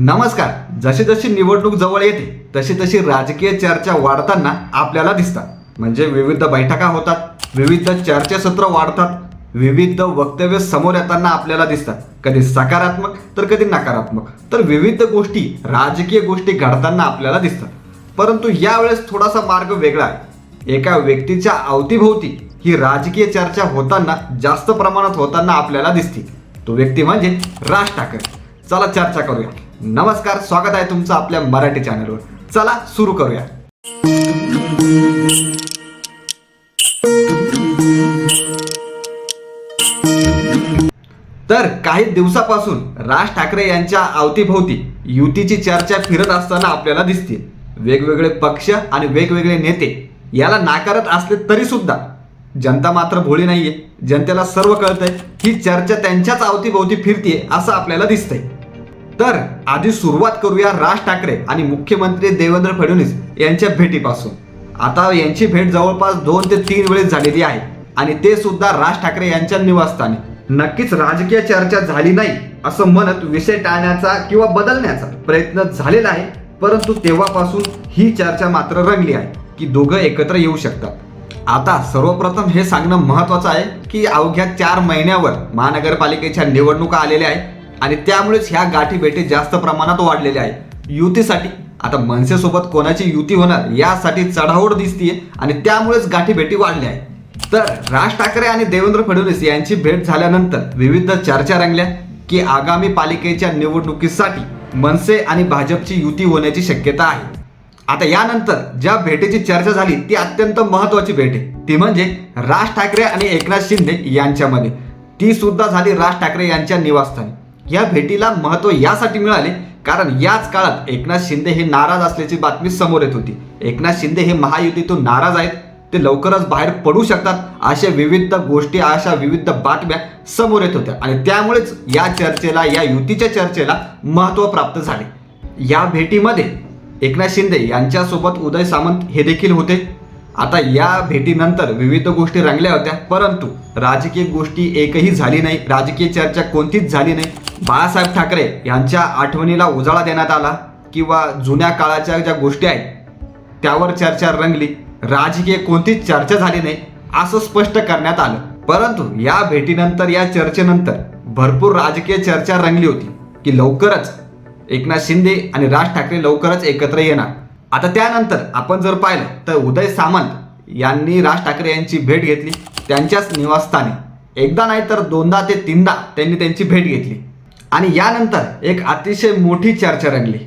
नमस्कार. जशी जशी निवडणूक जवळ येते तशी तशी राजकीय चर्चा वाढताना आपल्याला दिसतात. म्हणजे विविध बैठका होतात विविध चर्चासत्र वाढतात विविध वक्तव्य समोर येताना आपल्याला दिसतात. कधी सकारात्मक तर कधी नकारात्मक. तर विविध गोष्टी राजकीय गोष्टी घडताना आपल्याला दिसतात. परंतु यावेळेस थोडासा मार्ग वेगळा आहे. एका व्यक्तीच्या अवतीभोवती ही राजकीय चर्चा होताना जास्त प्रमाणात होताना आपल्याला दिसते. तो व्यक्ती म्हणजे राज ठाकरे. चला चर्चा करूया. नमस्कार स्वागत आहे तुमचं आपल्या मराठी चॅनलवर चला सुरू करूया. तर काही दिवसापासून राज ठाकरे यांच्या अवतीभोवती युतीची चर्चा फिरत असताना आपल्याला दिसते. वेगवेगळे पक्ष आणि वेगवेगळे नेते याला नाकारत असले तरी सुद्धा जनता मात्र भोळी नाहीये. जनतेला सर्व कळतंय ही चर्चा त्यांच्याच अवतीभोवती फिरतीये असं आपल्याला दिसतंय. तर आधी सुरुवात करूया राज ठाकरे आणि मुख्यमंत्री देवेंद्र फडणवीस यांच्या भेटीपासून. आता यांची भेट जवळपास दोन ते तीन वेळेस झालेली आहे आणि ते सुद्धा राज ठाकरे यांच्या निवासस्थानी. नक्कीच राजकीय चर्चा झाली नाही असं म्हणत विषय टाळण्याचा किंवा बदलण्याचा प्रयत्न झालेला आहे परंतु तेव्हापासून ही चर्चा मात्र रंगली आहे की दोघं एकत्र येऊ शकतात. आता सर्वप्रथम हे सांगणं महत्वाचं आहे की अवघ्या चार महिन्यावर महानगरपालिकेच्या निवडणुका आलेल्या आहेत. आणि त्यामुळेच ह्या गाठीभेटी जास्त प्रमाणात वाढलेल्या आहेत. युतीसाठी आता मनसेसोबत कोणाची युती होणार यासाठी चढाओढ दिसतीये आणि त्यामुळेच गाठी भेटी वाढल्या आहेत. तर राज ठाकरे आणि देवेंद्र फडणवीस यांची भेट झाल्यानंतर विविध चर्चा रंगल्या की आगामी पालिकेच्या निवडणुकीसाठी मनसे आणि भाजपची युती होण्याची शक्यता आहे. आता यानंतर ज्या भेटीची चर्चा झाली ती अत्यंत महत्वाची भेट आहे. ती म्हणजे राज ठाकरे आणि एकनाथ शिंदे यांच्यामध्ये. ती सुद्धा झाली राज ठाकरे यांच्या निवासस्थानी. या भेटीला महत्त्व यासाठी मिळाले कारण याच काळात एकनाथ शिंदे हे नाराज असल्याची बातमी समोर येत होती. एकनाथ शिंदे हे महायुतीतून नाराज आहेत. ते लवकरच बाहेर पडू शकतात अशा विविध गोष्टी अशा विविध बातम्या समोर येत होत्या. आणि त्यामुळेच या चर्चेला या युतीच्या चर्चेला महत्त्व प्राप्त झाले. या भेटीमध्ये एकनाथ शिंदे यांच्यासोबत उदय सामंत हे देखील होते. आता या भेटीनंतर विविध गोष्टी रंगल्या होत्या. परंतु राजकीय गोष्टी एकही झाली नाही. राजकीय चर्चा कोणतीच झाली नाही. बाळासाहेब ठाकरे यांच्या आठवणीला उजाळा देण्यात आला किंवा जुन्या काळाच्या ज्या गोष्टी आहेत त्यावर चर्चा रंगली. राजकीय कोणतीच चर्चा झाली नाही असं स्पष्ट करण्यात आलं. परंतु या भेटीनंतर या चर्चेनंतर भरपूर राजकीय चर्चा रंगली होती की लवकरच एकनाथ शिंदे आणि राज ठाकरे लवकरच एकत्र येणार. आता त्यानंतर आपण जर पाहिलं तर उदय सामंत यांनी राज ठाकरे यांची भेट घेतली त्यांच्याच निवासस्थानी. एकदा नाही तर दोनदा ते तीनदा त्यांनी त्यांची भेट घेतली. आणि यानंतर एक अतिशय मोठी चर्चा रंगली.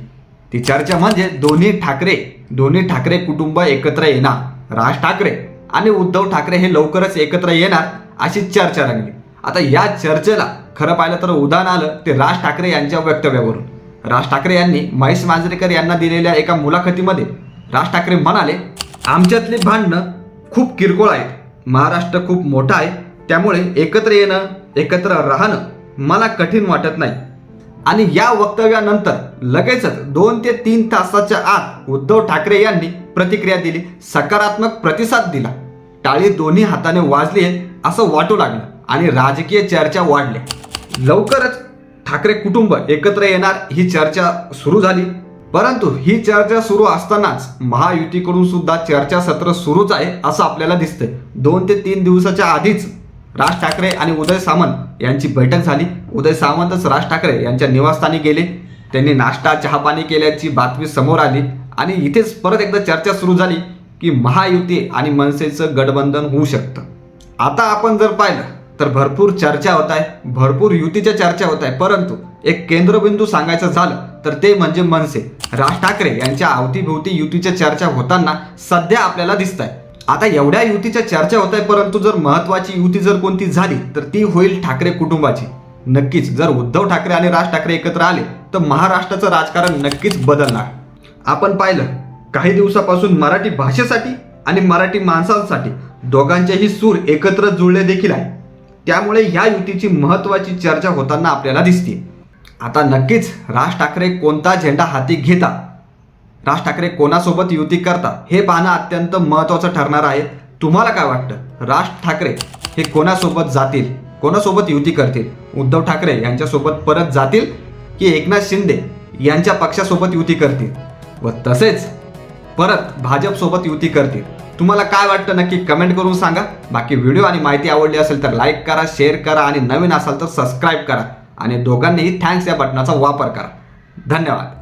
ती चर्चा म्हणजे दोन्ही ठाकरे दोन्ही ठाकरे कुटुंब एकत्र येणार राज ठाकरे आणि उद्धव ठाकरे हे लवकरच एकत्र येणार अशी चर्चा रंगली. आता या चर्चेला खरं पाहिलं तर उदाहरण आलं ते राज ठाकरे यांच्या वक्तव्यावरून. राज ठाकरे यांनी महेश मांजरेकर यांना दिलेल्या एका मुलाखतीमध्ये राज ठाकरे म्हणाले आमच्यातली भांडणं खूप किरकोळ आहेत. महाराष्ट्र खूप मोठा आहे. त्यामुळे एकत्र येणं एकत्र राहणं मला कठीण वाटत नाही. आणि या वक्तव्यानंतर लगेचच दोन ते तीन तासाच्या आत उद्धव ठाकरे यांनी प्रतिक्रिया दिली सकारात्मक प्रतिसाद दिला. टाळी दोन्ही हाताने वाजली असं वाटू लागलं आणि राजकीय चर्चा वाढल्या लवकरच ठाकरे कुटुंब एकत्र येणार ही चर्चा सुरू झाली. परंतु ही चर्चा सुरू असतानाच महायुतीकडून सुद्धा चर्चासत्र सुरूच आहे असं आपल्याला दिसतंय. दोन ते तीन दिवसाच्या आधीच राज ठाकरे आणि उदय सामंत यांची बैठक झाली. उदय सामंतच राज ठाकरे यांच्या निवासस्थानी गेले. त्यांनी नाश्ता चहापाणी केल्याची बातमी समोर आली आणि इथेच परत एकदा चर्चा सुरू झाली की महायुती आणि मनसेचं गठबंधन होऊ शकतं. आता आपण जर पाहिलं तर भरपूर चर्चा होत आहे भरपूर युतीच्या चर्चा होत आहे. परंतु एक केंद्रबिंदू सांगायचं झालं तर ते म्हणजे मनसे. राज ठाकरे यांच्या अवतीभोवती युतीच्या चर्चा होताना सध्या आपल्याला दिसत आहे आता एवढ्या युतीच्या चर्चा होत आहे परंतु जर महत्वाची युती जर कोणती झाली तर ती होईल ठाकरे कुटुंबाची. नक्कीच जर उद्धव ठाकरे आणि राज ठाकरे एकत्र आले तर महाराष्ट्राचं राजकारण नक्कीच बदलणार. आपण पाहिलं काही दिवसापासून मराठी भाषेसाठी आणि मराठी माणसांसाठी दोघांचेही सूर एकत्र जुळले देखील आहे. त्यामुळे ह्या युतीची महत्वाची चर्चा होताना आपल्याला दिसते आता नक्कीच राज ठाकरे कोणता झेंडा हाती घेतात राज ठाकरे कोणासोबत युती करतात हे पाहणं अत्यंत महत्त्वाचं ठरणार आहे. तुम्हाला काय वाटतं? राज ठाकरे हे कोणासोबत जातील? कोणासोबत युती करतील? उद्धव ठाकरे यांच्यासोबत परत जातील? की एकनाथ शिंदे यांच्या पक्षासोबत युती करतील? व तसेच परत भाजपसोबत युती करतील. तुम्हाला काय वाटतं नक्की कमेंट करून सांगा. बाकी व्हिडिओ आणि माहिती आवडली असेल तर लाईक करा शेअर करा आणि नवीन असाल तर सबस्क्राईब करा. आणि दोघांनीही थँक्स या बटनाचा वापर करा. धन्यवाद.